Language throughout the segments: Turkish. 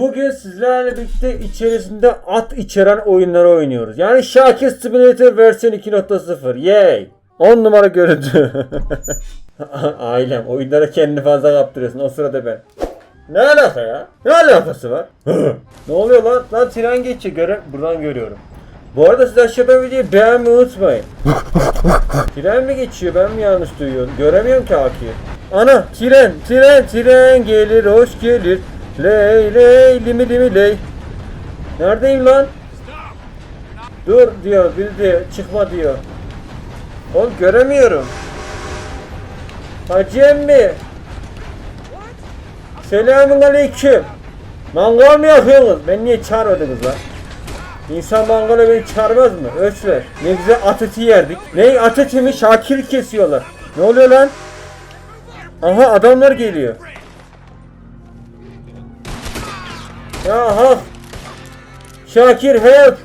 Bugün sizlerle birlikte içerisinde at içeren oyunları oynuyoruz. Yani Şakir Simulator versiyon 2.0. Yay! 10 numara görüntü. Ailem oyunlara kendini fazla kaptırıyorsun o sırada ben. Ne alaka ya? Ne alakası var? ne oluyor lan? Lan tren geçiyor. Göre buradan görüyorum. Bu arada siz aşağıdan videoyu beğenmeyi unutmayın. tren mi geçiyor? Ben mi yanlış duyuyorum? Göremiyorum ki Akif. Ana tren, tren, tren gelir, hoş gelir. Ley ley limi limi ley. Neredeyim lan? Dur diyor, biri diyor, çıkma diyor. Oğlum göremiyorum. Hacı emmi. Selamun aleyküm. Mangal mı yakıyorsunuz? Ben niye çağırmadınız lan? İnsan mangala beni çağırmaz mı? Öçler. Ne güzel at yerdik. Ne at eti mi? Şakir kesiyorlar. Ne oluyor lan? Aha adamlar geliyor. Aha. Şakir help.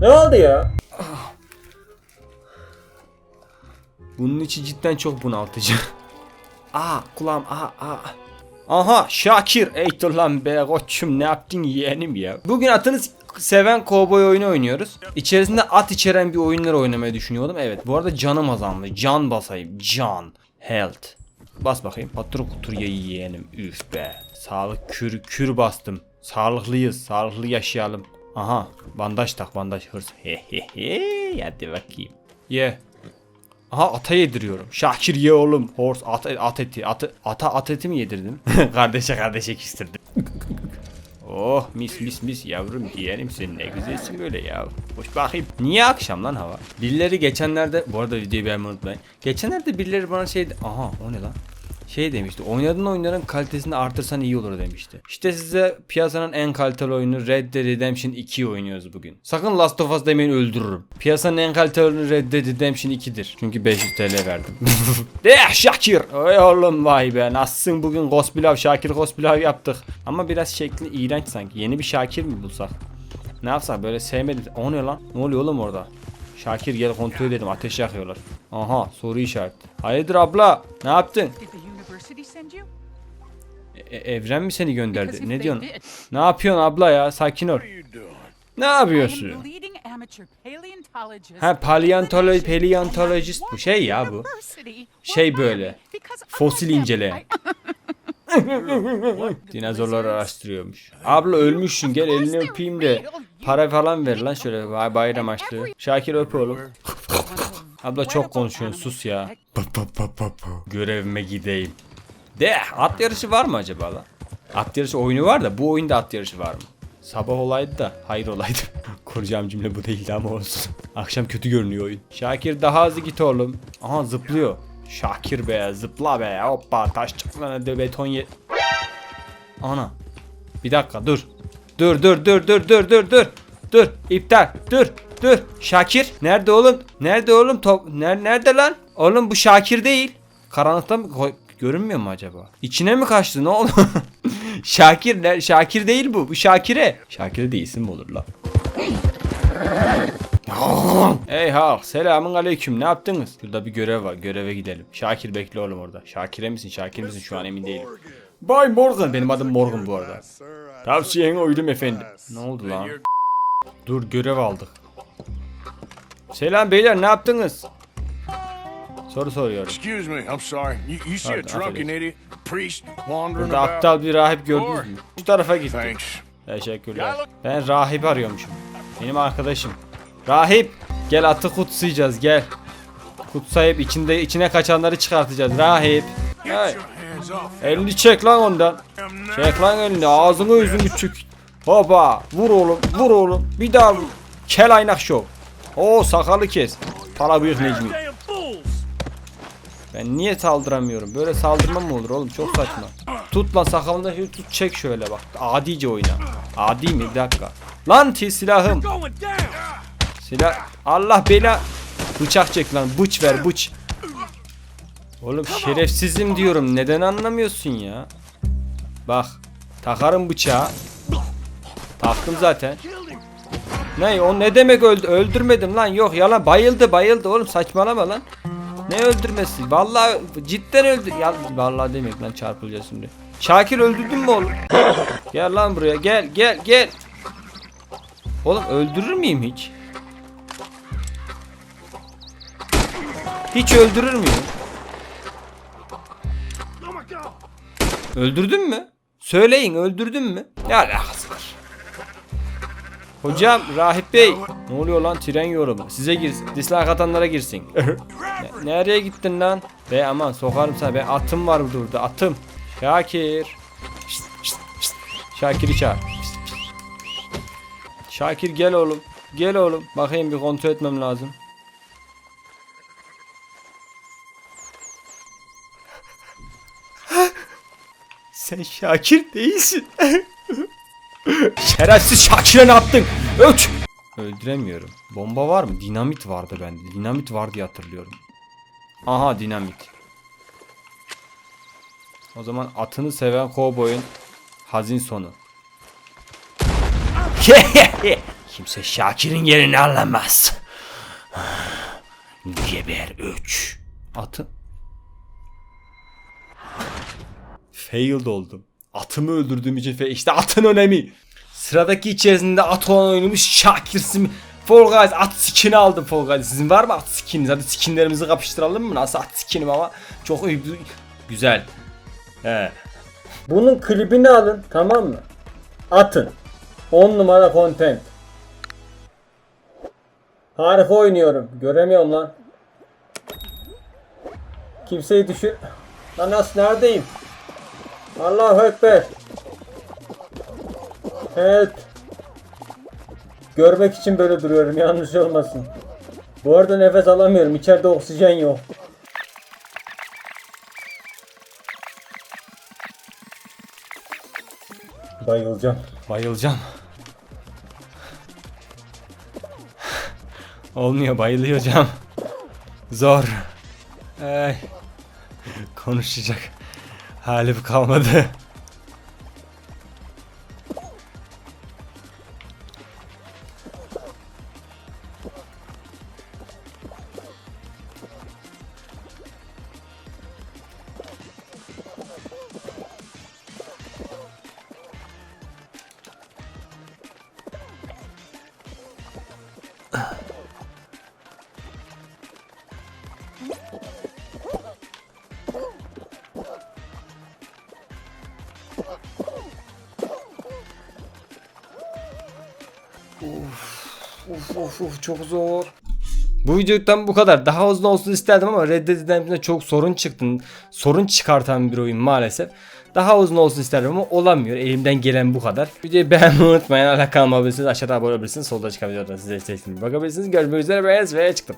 Ne oldu ya? Bunun içi cidden çok bunaltıcı. Aa kulağım aha aha. Aha Şakir ey dur lan be koçum ne yaptın yeğenim ya. Bugün atını seven kovboy oyunu oynuyoruz. İçerisinde at içeren bir oyunlar oynamayı düşünüyordum. Evet bu arada canım azaldı. Can basayım. Can. Health. Bas bakayım. Patır kutur ye yeğenim. Üf be. Sağlık kür kür bastım. Sağlıklıyız. Sağlıklı yaşayalım. Aha bandaj tak bandaj hırs. Hehehe hadi bakayım. Ye. Aha ata yediriyorum. Şakir ye oğlum. Horse at, at eti. Atı, ata at eti mi yedirdim? kardeşe kardeşe küstürdüm. oh mis mis mis yavrum yeğenim sen ne güzelsin böyle ya. Hoş bakayım. Niye akşam lan hava? Birileri geçenlerde bu arada videoyu beğenmeyi unutmayın. Geçenlerde birileri bana şey aha o ne lan? Şey demişti. Oynadığın oyunların kalitesini artırsan iyi olur demişti. İşte size piyasanın en kaliteli oyunu Red Dead Redemption 2'yi oynuyoruz bugün. Sakın Last of Us demeyin öldürürüm. Piyasanın en kaliteli oyunu Red Dead Redemption 2'dir. Çünkü 500 TL verdim. De Şakir. Oy oğlum vay be. Nasılsın bugün Gospilav Şakir Gospilav yaptık. Ama biraz şekli iğrenç sanki. Yeni bir Şakir mi bulsak? Ne yapsak böyle sevmedim. O ne lan? Ne oluyor oğlum orada? Şakir gel kontrol edelim ateş yakıyorlar. Aha soru işareti. Hayırdır abla ne yaptın? You? E- evren mi seni gönderdi? Ne diyorsun? Ne yapıyorsun abla ya? Sakin ol. Ne yapıyorsun? Ha, paleontolo- paleontologist bu. Şey ya bu. Şey böyle, fosil inceleyen. Dinozorları araştırıyormuş. Abla ölmüşsün gel elini öpeyim de para falan ver lan şöyle bay- bayram açlığı. Şakir öp oğlum. Abla çok konuşuyorsun sus ya. Görevime gideyim. De at yarışı var mı acaba lan? At yarışı oyunu var da bu oyunda at yarışı var mı? Sabah olaydı da hayır olaydı. Kuracağım cümle bu değildi ama olsun. Akşam kötü görünüyor oyun. Şakir daha hızlı git oğlum. Aha zıplıyor. Şakir be zıpla be hoppa taş çıkmana de beton ye. Ana. Bir dakika dur. Dur dur dur dur dur dur dur. Dur iptal dur dur. Şakir nerede oğlum? Nerede oğlum? Top Ner nerede lan? Oğlum bu Şakir değil. Karanlıkta mı görünmüyor mu acaba? İçine mi kaçtı ne oldu? Şakir? Şakir değil bu. Bu Şakire. Şakire de isim mi olur lan? Ey halk selamun aleyküm ne yaptınız? Şurada bir görev var göreve gidelim. Şakir bekle oğlum orada. Şakire misin Şakir misin şu an emin değilim. Bay Morgan benim adım Morgan bu arada. Tavsiyene uydum efendim. Ne oldu lan? Dur görev aldık. Selam beyler ne yaptınız? Soru soruyorum. Excuse me, I'm sorry. You, you see a drunken idiot priest wandering Burada aptal bir rahip gördünüz mü? Şu tarafa gitti. Teşekkürler. Ben rahip arıyormuşum. Benim arkadaşım. Rahip gel atı kutsayacağız gel. Kutsayıp içinde içine kaçanları çıkartacağız. Rahip. Hey, elini çek lan ondan. Çek lan elini ağzını yüzünü çük. Hopa vur oğlum vur oğlum. Bir daha vur. Kel aynak şov. Oo sakalı kes. Para bıyık Necmi. Ben niye saldıramıyorum? Böyle saldırma mı olur oğlum? Çok saçma. Tut lan sakalını şöyle tut çek şöyle bak. Adice oyna. Adi mi? Bir dakika. Lan silahım. Silah. Allah bela. Bıçak çek lan. Bıç ver bıç. Oğlum şerefsizim diyorum. Neden anlamıyorsun ya? Bak. Takarım bıçağı. Taktım zaten. Ne o ne demek öldü öldürmedim lan yok yalan bayıldı bayıldı oğlum saçmalama lan. Ne öldürmesi? Vallahi cidden öldür. Ya vallahi demek lan çarpılacağız şimdi. Şakir öldürdün mü oğlum? gel lan buraya gel gel gel. Oğlum öldürür müyüm hiç? Hiç öldürür müyüm? Öldürdün mü? Söyleyin öldürdün mü? Ne alakası var? Hocam Rahip Bey ne oluyor lan tren yorumu size girsin dislike atanlara girsin Ne- Nereye gittin lan Be aman sokarım sana be atım var burada atım Şakir Şşt, şşt, şşt. Şakir'i çağır Şşt, şşt. Şakir gel oğlum Gel oğlum bakayım bir kontrol etmem lazım Sen Şakir değilsin Şerefsiz Şakir'e ne yaptın? Öç! Öldüremiyorum. Bomba var mı? Dinamit vardı bende. Dinamit var diye hatırlıyorum. Aha dinamit. O zaman atını seven kovboyun hazin sonu. Kimse Şakir'in yerini alamaz. Geber 3. Atı. Failed oldum. Atımı öldürdüğüm için fail. İşte atın önemi. Sıradaki içerisinde at olan oyunumuz Şakir Sim. Fall Guys at skin'i aldım Fall Guys. Sizin var mı at skininiz? Hadi skinlerimizi kapıştıralım mı? Nasıl at skinim ama çok iyi. Güzel. He. Bunun klibini alın tamam mı? Atın. 10 numara content. Harika oynuyorum. Göremiyorum lan. Kimseyi düşür. Lan nasıl neredeyim? Allahu Ekber. Evet. Görmek için böyle duruyorum yanlış olmasın. Bu arada nefes alamıyorum. İçeride oksijen yok. Bayılacağım. Bayılacağım. Olmuyor bayılıyor hocam. Zor. Ay. Konuşacak halim kalmadı. Of of of çok zor. Bu videodan bu kadar. Daha uzun olsun isterdim ama Red Dead Redemption'da çok sorun çıktı. Sorun çıkartan bir oyun maalesef. Daha uzun olsun isterdim ama olamıyor. Elimden gelen bu kadar. Videoyu beğenmeyi unutmayın. Hala abone olabilirsiniz. Aşağıda abone olabilirsiniz. Solda çıkan videodan size istediğiniz bakabilirsiniz. Görüşmek üzere. Ben ve çıktım.